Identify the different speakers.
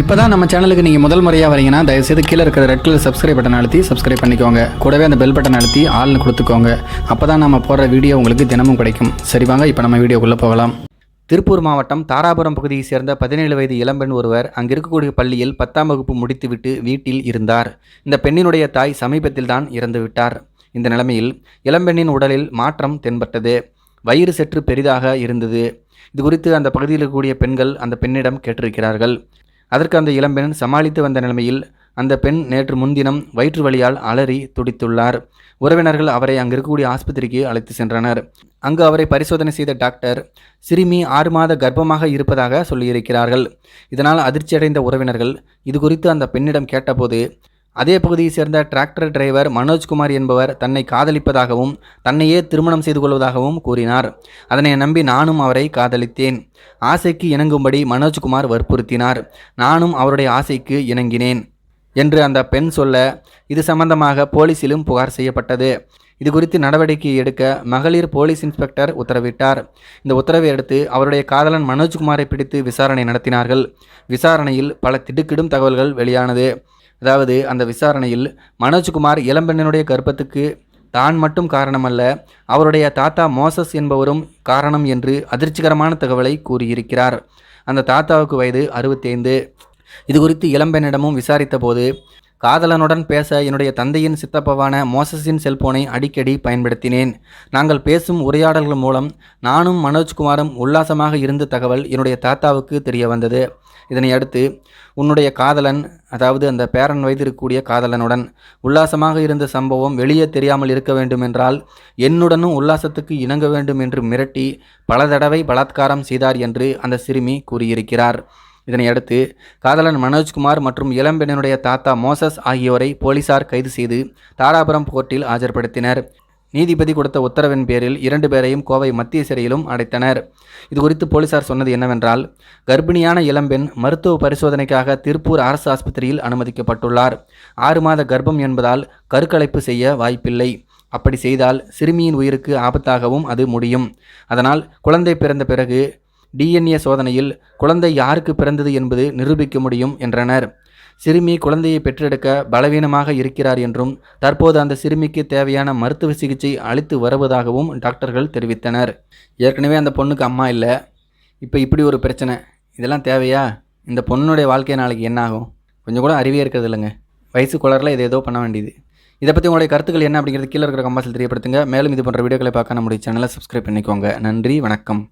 Speaker 1: இப்போ தான் நம்ம சேனலுக்கு நீங்கள் முதல் முறையாக வரீங்கன்னா தயவுசெய்து கீழே இருக்கிற ரெட் கலர் சப்ஸ்கிரைப் பட்டன் அழுத்தி சப்ஸ்கிரைப் பண்ணிக்கோங்க. கூடவே அந்த பெல் பட்டன் அழுத்தி ஆள்னு கொடுத்துக்கோங்க. அப்போ தான் நம்ம போடுற வீடியோ உங்களுக்கு தினமும் கிடைக்கும். சரி வாங்க இப்போ நம்ம வீடியோக்குள்ளே போகலாம். திருப்பூர் மாவட்டம் தாராபுரம் பகுதியைச் சேர்ந்த பதினேழு வயது இளம்பெண் ஒருவர் அங்கிருக்கக்கூடிய பள்ளியில் பத்தாம் வகுப்பு முடித்துவிட்டு வீட்டில் இருந்தார். இந்த பெண்ணினுடைய தாய் சமீபத்தில் தான் இறந்துவிட்டார் இந்த நிலைமையில் இளம்பெண்ணின் உடலில் மாற்றம் தென்பட்டது. வயிறு சற்று பெரிதாக இருந்தது. இது குறித்து அந்த பகுதியில் இருக்கக்கூடிய பெண்கள் அந்த பெண்ணிடம் கேட்டிருக்கிறார்கள். அதற்கு அந்த இளம்பெண் சமாளித்து வந்த நிலைமையில் அந்த பெண் நேற்று முன்தினம் வயிற்று வலியால் அலறி துடித்துள்ளார். உறவினர்கள் அவரை அங்கு இருக்கக்கூடிய ஆஸ்பத்திரிக்கு அழைத்து சென்றனர். அங்கு அவரை பரிசோதனை செய்த டாக்டர் சிறுமி ஆறு மாத கர்ப்பமாக இருப்பதாக சொல்லியிருக்கிறார்கள். இதனால் அதிர்ச்சியடைந்த உறவினர்கள் இது குறித்து அந்த பெண்ணிடம் கேட்டபோது அதே பகுதியைச் சேர்ந்த டிராக்டர் டிரைவர் மனோஜ்குமார் என்பவர் தன்னை காதலிப்பதாகவும் தன்னையே திருமணம் செய்து கொள்வதாகவும் கூறினார். அதனை நம்பி நானும் அவரை காதலித்தேன். ஆசைக்கு இணங்கும்படி மனோஜ்குமார் வற்புறுத்தினார். நானும் அவருடைய ஆசைக்கு இணங்கினேன் என்று அந்த பெண் சொல்ல இது சம்பந்தமாக போலீசிலும் புகார் செய்யப்பட்டது. இது குறித்து நடவடிக்கை எடுக்க மகளிர் போலீஸ் இன்ஸ்பெக்டர் உத்தரவிட்டார். இந்த உத்தரவை அடுத்து அவருடைய காதலன் மனோஜ்குமாரை பிடித்து விசாரணை நடத்தினார்கள். விசாரணையில் பல திடுக்கிடும் தகவல்கள் வெளியானது. அதாவது அந்த விசாரணையில் மனோஜ்குமார் இளம்பெண்ணினுடைய கர்ப்பத்துக்கு தான் மட்டும் காரணமல்ல அவருடைய தாத்தா மோசஸ் என்பவரும் காரணம் என்று அதிர்ச்சிகரமான தகவலை கூறியிருக்கிறார். அந்த தாத்தாவுக்கு வயது அறுபத்தைந்து. இது குறித்து இளம்பெண்ணிடமும் விசாரித்த போது காதலனுடன் பேச என்னுடைய தந்தையின் சித்தப்பவான மோசஸின் செல்போனை அடிக்கடி பயன்படுத்தினேன். நாங்கள் பேசும் உரையாடல்கள் மூலம் நானும் மனோஜ்குமாரும் உல்லாசமாக இருந்த தகவல் என்னுடைய தாத்தாவுக்கு தெரிய வந்தது. இதனை அடுத்து உன்னுடைய காதலன் அதாவது அந்த பேரன் வயது இருக்கக்கூடிய காதலனுடன் உல்லாசமாக இருந்த சம்பவம் வெளியே தெரியாமல் இருக்க வேண்டும் என்றால் என்னுடனும் உல்லாசத்துக்கு இணங்க வேண்டும் என்று மிரட்டி பல தடவை பலாத்காரம் செய்தார் என்று அந்த சிறுமி கூறியிருக்கிறார். இதனையடுத்து காதலன் மனோஜ்குமார் மற்றும் இளம்பெண்ணினுடைய தாத்தா மோசஸ் ஆகியோரை போலீசார் கைது செய்து தாராபுரம் கோர்ட்டில் ஆஜர்படுத்தினர். நீதிபதி கொடுத்த உத்தரவின் பேரில் இரண்டு பேரையும் கோவை மத்திய சிறையிலும் அடைத்தனர். இது குறித்து போலீசார் சொன்னது என்னவென்றால் கர்ப்பிணியான இளம்பெண் மருத்துவ பரிசோதனைக்காக திருப்பூர் அரசு ஆஸ்பத்திரியில் அனுமதிக்கப்பட்டுள்ளார். ஆறு மாத கர்ப்பம் என்பதால் கருக்கலைப்பு செய்ய வாய்ப்பில்லை. அப்படி செய்தால் சிறுமியின் உயிருக்கு ஆபத்தாகவும் அது முடியும். அதனால் குழந்தை பிறந்த பிறகு டிஎன்ஏ சோதனையில் குழந்தை யாருக்கு பிறந்தது என்பது நிரூபிக்க முடியும் என்றனர். சிறுமி குழந்தையை பெற்றெடுக்க பலவீனமாக இருக்கிறார் என்றும் தற்போது அந்த சிறுமிக்கு தேவையான மருத்துவ சிகிச்சை அளித்து வருவதாகவும் டாக்டர்கள் தெரிவித்தனர். ஏற்கனவே அந்த பொண்ணுக்கு அம்மா இல்லை. இப்போ இப்படி ஒரு பிரச்சனை. இதெல்லாம் தேவையா? இந்த பொண்ணுடைய வாழ்க்கை நாளைக்கு என்ன ஆகும்? கொஞ்சம் கூட அறிவே இருக்கிறது இல்லைங்க. வயசு குளரில் இது ஏதோ பண்ண வேண்டியது. இதை பற்றி உங்களுடைய கருத்துக்கள் என்ன அப்படிங்கிறது கீழே இருக்கிற கம்பாசில் தெரியப்படுத்துங்க. மேலும் இது போன்ற வீடியோக்களை பார்க்க நம்முடைய சேனலை சப்ஸ்கிரைப் பண்ணிக்கோங்க. நன்றி வணக்கம்.